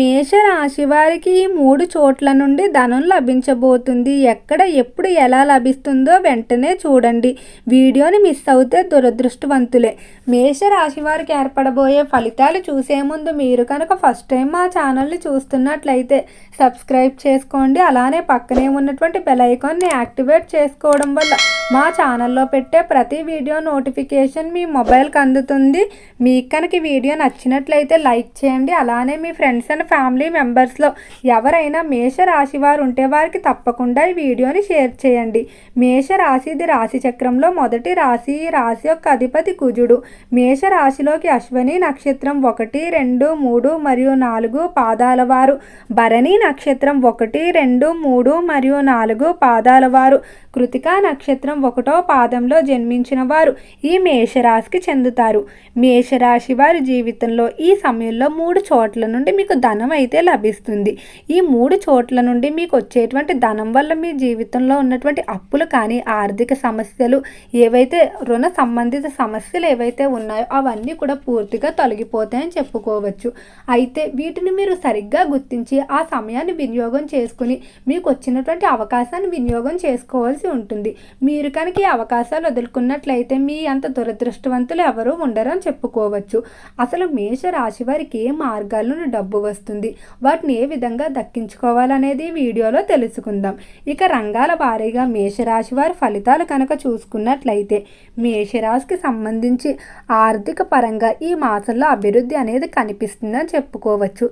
మేషరాశి వారికి ఈ మూడు చోట్ల నుండి ధనం లభించబోతుంది. ఎక్కడ ఎప్పుడు ఎలా లభిస్తుందో వెంటనే చూడండి. వీడియోని మిస్ అవుతే దురదృష్టవంతులే. మేషరాశి వారికి ఏర్పడబోయే ఫలితాలు చూసే ముందు మీరు కనుక ఫస్ట్ టైం మా ఛానల్ని చూస్తున్నట్లయితే సబ్స్క్రైబ్ చేసుకోండి. అలానే పక్కనే ఉన్నటువంటి బెల్ ఐకాన్ని యాక్టివేట్ చేసుకోవడం వల్ల మా ఛానల్లో పెట్టే ప్రతి వీడియో నోటిఫికేషన్ మీ మొబైల్కి అందుతుంది. మీకు కనుక వీడియో నచ్చినట్లయితే లైక్ చేయండి. అలానే మీ ఫ్రెండ్స్ అండ్ ఫ్యామిలీ మెంబర్స్లో ఎవరైనా మేష రాశి వారు ఉంటే వారికి తప్పకుండా ఈ వీడియోని షేర్ చేయండి. మేష రాశిది రాశి చక్రంలో మొదటి రాశి. ఈ రాశి యొక్క అధిపతి కుజుడు. మేష రాశిలోకి అశ్వని నక్షత్రం ఒకటి రెండు మూడు మరియు నాలుగు పాదాల వారు. భరణి నక్షత్రం ఒకటి రెండు మూడు మరియు నాలుగు పాదాల వారు. కృతికా నక్షత్రం ఒకటో పాదంలో జన్మించిన వారు ఈ మేషరాశికి చెందుతారు. మేషరాశి వారి జీవితంలో ఈ సమయంలో మూడు చోట్ల నుండి మీకు ధనం అయితే లభిస్తుంది. ఈ మూడు చోట్ల నుండి మీకు వచ్చేటువంటి ధనం వల్ల మీ జీవితంలో ఉన్నటువంటి అప్పులు కానీ ఆర్థిక సమస్యలు ఏవైతే రుణ సంబంధిత సమస్యలు ఏవైతే ఉన్నాయో అవన్నీ కూడా పూర్తిగా తొలగిపోతాయని చెప్పుకోవచ్చు. అయితే వీటిని మీరు సరిగ్గా గుర్తించి ఆ సమయాన్ని వినియోగం చేసుకుని మీకు వచ్చినటువంటి అవకాశాన్ని వినియోగం చేసుకోవాల్సి ఉంటుంది. మీరు కనుక ఈ అవకాశాలు వదులుకున్నట్లయితే మీ అంత దురదృష్టవంతులు ఎవరూ ఉండరని చెప్పుకోవచ్చు. అసలు మేష రాశి వారికి ఏ మార్గాలను డబ్బు వస్తుంది వాటిని ఏ విధంగా దక్కించుకోవాలనేది వీడియోలో తెలుసుకుందాం. ఇక రంగాల వారీగా మేషరాశి వారి ఫలితాలు కనుక చూసుకున్నట్లయితే మేషరాశికి సంబంధించి ఆర్థిక పరంగా ఈ మాసంలో అభివృద్ధి అనేది కనిపిస్తుందని చెప్పుకోవచ్చు.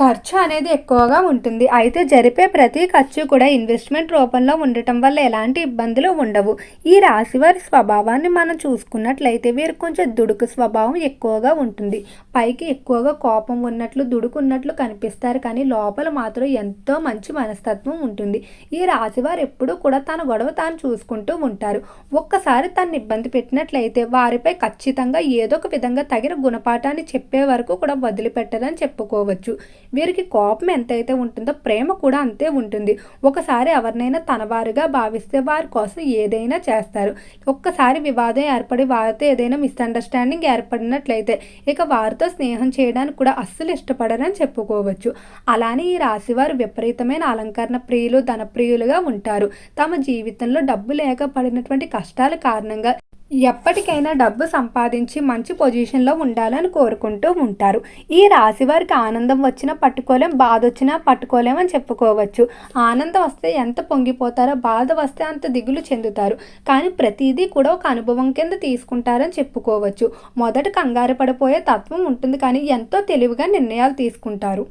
ఖర్చు అనేది ఎక్కువగా ఉంటుంది. అయితే జరిపే ప్రతి ఖర్చు కూడా ఇన్వెస్ట్మెంట్ రూపంలో ఉండటం వల్ల ఎలాంటి ఇబ్బందులు ఉండవు. ఈ రాశివారి స్వభావాన్ని మనం చూసుకున్నట్లయితే వీరు కొంచెం దుడుకు స్వభావం ఎక్కువగా ఉంటుంది. పైకి ఎక్కువగా కోపం ఉన్నట్లు దుడుకున్నట్లు కనిపిస్తారు. కానీ లోపల మాత్రం ఎంతో మంచి మనస్తత్వం ఉంటుంది. ఈ రాశివారు ఎప్పుడూ కూడా తన గొడవ తాను చూసుకుంటూ ఉంటారు. ఒక్కసారి తను ఇబ్బంది పెట్టినట్లయితే వారిపై ఖచ్చితంగా ఏదో ఒక విధంగా తగిన గుణపాఠాన్ని చెప్పే వరకు కూడా వదిలిపెట్టదని చెప్పుకోవచ్చు. వీరికి కోపం ఎంతైతే ఉంటుందో ప్రేమ కూడా అంతే ఉంటుంది. ఒకసారి ఎవరినైనా తన వారుగా భావిస్తే వారి కోసం ఏదైనా చేస్తారు. ఒక్కసారి వివాదం ఏర్పడి వారితో ఏదైనా మిస్అండర్స్టాండింగ్ ఏర్పడినట్లయితే ఇక వారితో స్నేహం చేయడానికి కూడా అస్సలు ఇష్టపడరని చెప్పుకోవచ్చు. అలానే ఈ రాశి వారు విపరీతమైన అలంకరణ ప్రియులు ధనప్రియులుగా ఉంటారు. తమ జీవితంలో డబ్బు లేక పడినటువంటి కష్టాల కారణంగా ఎప్పటికైనా డబ్బు సంపాదించి మంచి పొజిషన్లో ఉండాలని కోరుకుంటూ ఉంటారు. ఈ రాశి వారికి ఆనందం వచ్చినా పట్టుకోలేం బాధ వచ్చినా పట్టుకోలేమని చెప్పుకోవచ్చు. ఆనందం వస్తే ఎంత పొంగిపోతారో బాధ వస్తే అంత దిగులు చెందుతారు. కానీ ప్రతిదీ కూడా ఒక అనుభవం కింద తీసుకుంటారని చెప్పుకోవచ్చు. మొదట కంగారు పడిపోయే తత్వం ఉంటుంది కానీ ఎంతో తెలివిగా నిర్ణయాలు తీసుకుంటారు.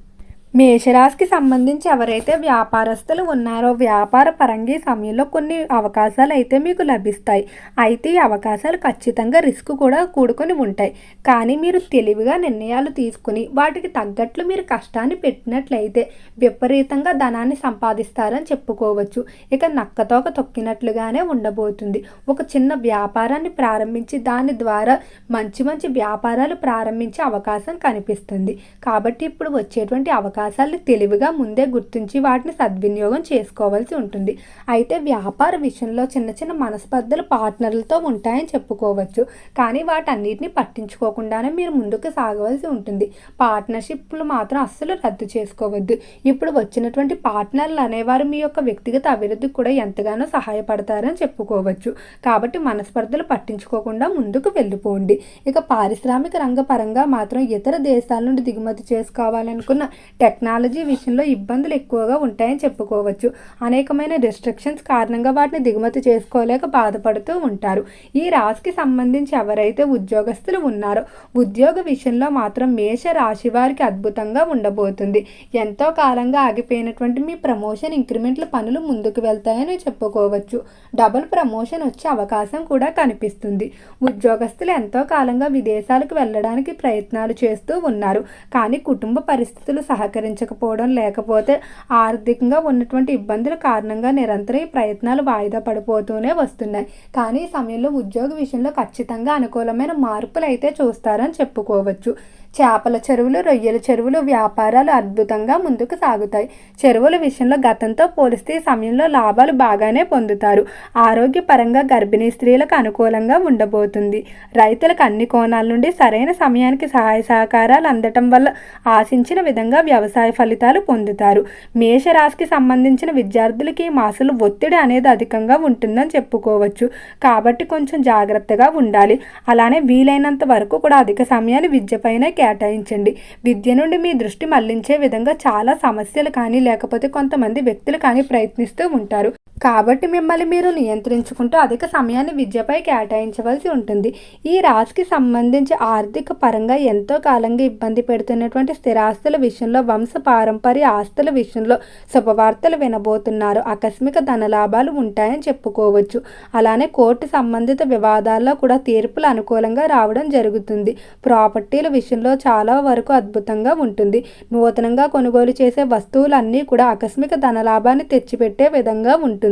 మేషరాశికి సంబంధించి ఎవరైతే వ్యాపారస్తులు ఉన్నారో వ్యాపార పరంగా ఈ సమయంలో కొన్ని అవకాశాలు అయితే మీకు లభిస్తాయి. అయితే ఈ అవకాశాలు ఖచ్చితంగా రిస్క్ కూడా కూడుకొని ఉంటాయి. కానీ మీరు తెలివిగా నిర్ణయాలు తీసుకుని వాటికి తగ్గట్లు మీరు కష్టాన్ని పెట్టినట్లయితే విపరీతంగా ధనాన్ని సంపాదిస్తారని చెప్పుకోవచ్చు. ఇక నక్కతోక తొక్కినట్లుగానే ఉండబోతుంది. ఒక చిన్న వ్యాపారాన్ని ప్రారంభించి దాని ద్వారా మంచి మంచి వ్యాపారాలు ప్రారంభించే అవకాశం కనిపిస్తుంది. కాబట్టి ఇప్పుడు వచ్చేటువంటి అవకాశం అవకాశాలు తెలివిగా ముందే గుర్తించి వాటిని సద్వినియోగం చేసుకోవాల్సి ఉంటుంది. అయితే వ్యాపార విషయంలో చిన్న చిన్న మనస్పర్ధలు పార్ట్నర్లతో ఉంటాయని చెప్పుకోవచ్చు. కానీ వాటన్నిటిని పట్టించుకోకుండానే మీరు ముందుకు సాగవలసి ఉంటుంది. పార్ట్నర్షిప్లు మాత్రం అస్సలు రద్దు చేసుకోవద్దు. ఇప్పుడు వచ్చినటువంటి పార్ట్నర్లు అనేవారు మీ యొక్క వ్యక్తిగత అభివృద్ధికి కూడా ఎంతగానో సహాయపడతారని చెప్పుకోవచ్చు. కాబట్టి మనస్పర్ధలు పట్టించుకోకుండా ముందుకు వెళ్ళిపోండి. ఇక పారిశ్రామిక రంగ పరంగా మాత్రం ఇతర దేశాల నుండి దిగుమతి చేసుకోవాలనుకున్న టెక్నాలజీ విషయంలో ఇబ్బందులు ఎక్కువగా ఉంటాయని చెప్పుకోవచ్చు. అనేకమైన రిస్ట్రిక్షన్స్ కారణంగా వాటిని దిగుమతి చేసుకోలేక బాధపడుతూ ఉంటారు. ఈ రాశికి సంబంధించి ఎవరైతే ఉద్యోగస్తులు ఉన్నారో ఉద్యోగ విషయంలో మాత్రం మేష రాశి వారికి అద్భుతంగా ఉండబోతుంది. ఎంతో కాలంగా ఆగిపోయినటువంటి మీ ప్రమోషన్ ఇంక్రిమెంట్ల పనులు ముందుకు వెళ్తాయని చెప్పుకోవచ్చు. డబుల్ ప్రమోషన్ వచ్చే అవకాశం కూడా కనిపిస్తుంది. ఉద్యోగస్తులు ఎంతో కాలంగా విదేశాలకు వెళ్ళడానికి ప్రయత్నాలు చేస్తూ ఉన్నారు. కానీ కుటుంబ పరిస్థితులు సహకరించకపోవడం లేకపోతే ఆర్థికంగా ఉన్నటువంటి ఇబ్బందుల కారణంగా నిరంతరం ఈ ప్రయత్నాలు వాయిదా పడిపోతూనే వస్తున్నాయి. కానీ ఈ సమయంలో ఉద్యోగ విషయంలో ఖచ్చితంగా అనుకూలమైన మార్పులు అయితే చూస్తారని చెప్పుకోవచ్చు. చేపల చెరువులు రొయ్యల చెరువులు వ్యాపారాలు అద్భుతంగా ముందుకు సాగుతాయి. చెరువుల విషయంలో గతంతో పోలిస్తే సమయంలో లాభాలు బాగానే పొందుతారు. ఆరోగ్యపరంగా గర్భిణీ స్త్రీలకు అనుకూలంగా ఉండబోతుంది. రైతులకు అన్ని కోణాల నుండి సరైన సమయానికి సహాయ సహకారాలు అందటం వల్ల ఆశించిన విధంగా వ్యవసాయ ఫలితాలు పొందుతారు. మేషరాశికి సంబంధించిన విద్యార్థులకి ఈ మాసంలో ఒత్తిడి అనేది అధికంగా ఉంటుందని చెప్పుకోవచ్చు. కాబట్టి కొంచెం జాగ్రత్తగా ఉండాలి. అలానే వీలైనంత వరకు కూడా అధిక సమయాన్ని విద్యపైనే కేటాయించండి. విద్య నుండి మీ దృష్టి మళ్ళించే విధంగా చాలా సమస్యలు కానీ లేకపోతే కొంతమంది వ్యక్తులు కానీ ప్రయత్నిస్తూ ఉంటారు. కాబట్టి మిమ్మల్ని మీరు నియంత్రించుకుంటూ అధిక సమయాన్ని విద్యపై కేటాయించవలసి ఉంటుంది. ఈ రాశికి సంబంధించి ఆర్థిక పరంగా ఎంతో కాలంగా ఇబ్బంది పెడుతున్నటువంటి స్థిరాస్తుల విషయంలో వంశ పారంపర్య ఆస్తుల విషయంలో శుభవార్తలు వినబోతున్నారు. ఆకస్మిక ధనలాభాలు ఉంటాయని చెప్పుకోవచ్చు. అలానే కోర్టు సంబంధిత వివాదాల్లో కూడా తీర్పులు అనుకూలంగా రావడం జరుగుతుంది. ప్రాపర్టీల విషయంలో చాలా వరకు అద్భుతంగా ఉంటుంది. నూతనంగా కొనుగోలు చేసే వస్తువులన్నీ కూడా ఆకస్మిక ధనలాభాన్ని తెచ్చిపెట్టే విధంగా ఉంటుంది.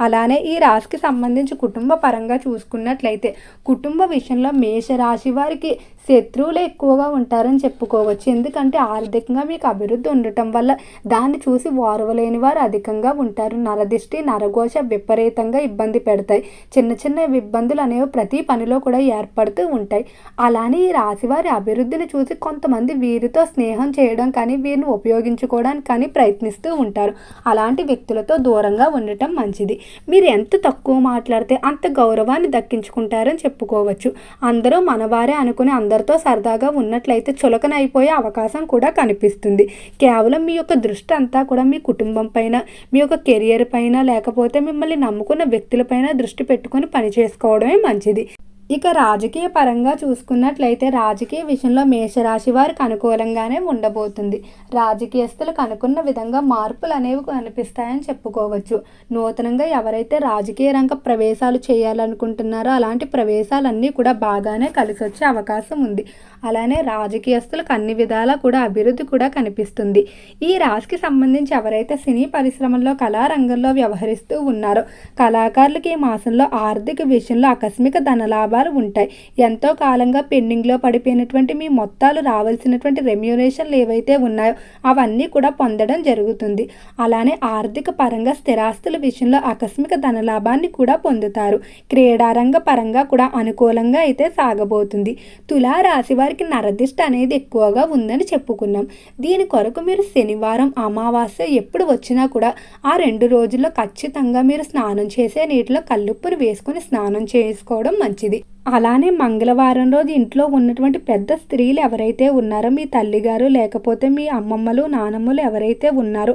అలానే ఈ రాశికి సంబంధించి కుటుంబ పరంగా చూసుకున్నట్లయితే కుటుంబ విషయంలో మేషరాశి వారికి శత్రువులు ఎక్కువగా ఉంటారని చెప్పుకోవచ్చు. ఎందుకంటే ఆర్థికంగా మీకు అభివృద్ధి ఉండటం వల్ల దాన్ని చూసి ఓర్వలేని వారు అధికంగా ఉంటారు. నరదిష్టి నరఘోష విపరీతంగా ఇబ్బంది పెడతాయి. చిన్న చిన్న ఇబ్బందులు అనేవి ప్రతి పనిలో కూడా ఏర్పడుతూ ఉంటాయి. అలానే ఈ రాశి వారి అభివృద్ధిని చూసి కొంతమంది వీరితో స్నేహం చేయడం కానీ వీరిని ఉపయోగించుకోవడానికి కానీ ప్రయత్నిస్తూ ఉంటారు. అలాంటి వ్యక్తులతో దూరంగా ఉండటం మంచిది. మీరు ఎంత తక్కువ మాట్లాడితే అంత గౌరవాన్ని దక్కించుకుంటారని చెప్పుకోవచ్చు. అందరూ మనవారే అనుకుని అందరితో సరదాగా ఉన్నట్లయితే చులకన అయిపోయే అవకాశం కూడా కనిపిస్తుంది. కేవలం మీ యొక్క దృష్టి అంతా కూడా మీ కుటుంబం పైన మీ యొక్క కెరియర్ పైన లేకపోతే మిమ్మల్ని నమ్ముకున్న వ్యక్తులపైన దృష్టి పెట్టుకొని పని చేసుకోవడమే మంచిది. ఇక రాజకీయ పరంగా చూసుకున్నట్లయితే రాజకీయ విషయంలో మేషరాశి వారికి అనుకూలంగానే ఉండబోతుంది. రాజకీయస్తులకు అనుకున్న విధంగా మార్పులు అనేవి కనిపిస్తాయని చెప్పుకోవచ్చు. నూతనంగా ఎవరైతే రాజకీయ రంగ ప్రవేశాలు చేయాలనుకుంటున్నారో అలాంటి ప్రవేశాలన్నీ కూడా బాగానే కలిసి వచ్చే అవకాశం ఉంది. అలానే రాజకీయస్తులకు అన్ని విధాలా కూడా అభివృద్ధి కూడా కనిపిస్తుంది. ఈ రాశికి సంబంధించి ఎవరైతే సినీ పరిశ్రమల్లో కళారంగంలో వ్యవహరిస్తూ ఉన్నారో కళాకారులకి ఈ మాసంలో ఆర్థిక విషయంలో ఆకస్మిక ధనలాభాలు ఉంటాయి ఎంతో కాలంగా పెండింగ్లో పడిపోయినటువంటి మీ మొత్తాలు రావాల్సినటువంటి రెమ్యూనేషన్లు ఏవైతే ఉన్నాయో అవన్నీ కూడా పొందడం జరుగుతుంది. అలానే ఆర్థిక పరంగా స్థిరాస్తుల విషయంలో ఆకస్మిక ధనలాభాన్ని కూడా పొందుతారు. క్రీడారంగ పరంగా కూడా అనుకూలంగా అయితే సాగబోతుంది. తులా రాశి వారికి నరదిష్ట అనేది ఎక్కువగా ఉందని చెప్పుకున్నాం. దీని కొరకు మీరు శనివారం అమావాస్య ఎప్పుడు వచ్చినా కూడా ఆ రెండు రోజుల్లో ఖచ్చితంగా మీరు స్నానం చేసే నీటిలో కల్లుప్పును వేసుకుని స్నానం చేసుకోవడం మంచిది. అలానే మంగళవారం రోజు ఇంట్లో ఉన్నటువంటి పెద్ద స్త్రీలు ఎవరైతే ఉన్నారో మీ తల్లిగారు లేకపోతే మీ అమ్మమ్మలు నానమ్మలు ఎవరైతే ఉన్నారో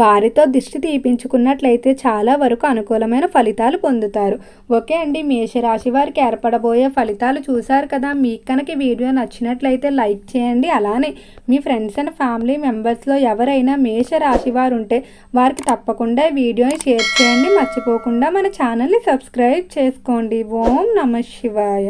వారితో దిష్టి తీపించుకున్నట్లయితే చాలా వరకు అనుకూలమైన ఫలితాలు పొందుతారు. ఓకే అండి మేషరాశి వారికి ఏర్పడబోయే ఫలితాలు చూశారు కదా. మీకు కనుక వీడియో నచ్చినట్లయితే లైక్ చేయండి. అలానే మీ ఫ్రెండ్స్ అండ్ ఫ్యామిలీ మెంబర్స్లో ఎవరైనా మేషరాశి వారు ఉంటే వారికి తప్పకుండా వీడియోని షేర్ చేయండి. మర్చిపోకుండా మన ఛానల్ని సబ్స్క్రైబ్ చేసుకోండి. ఓం నమ శివాయ.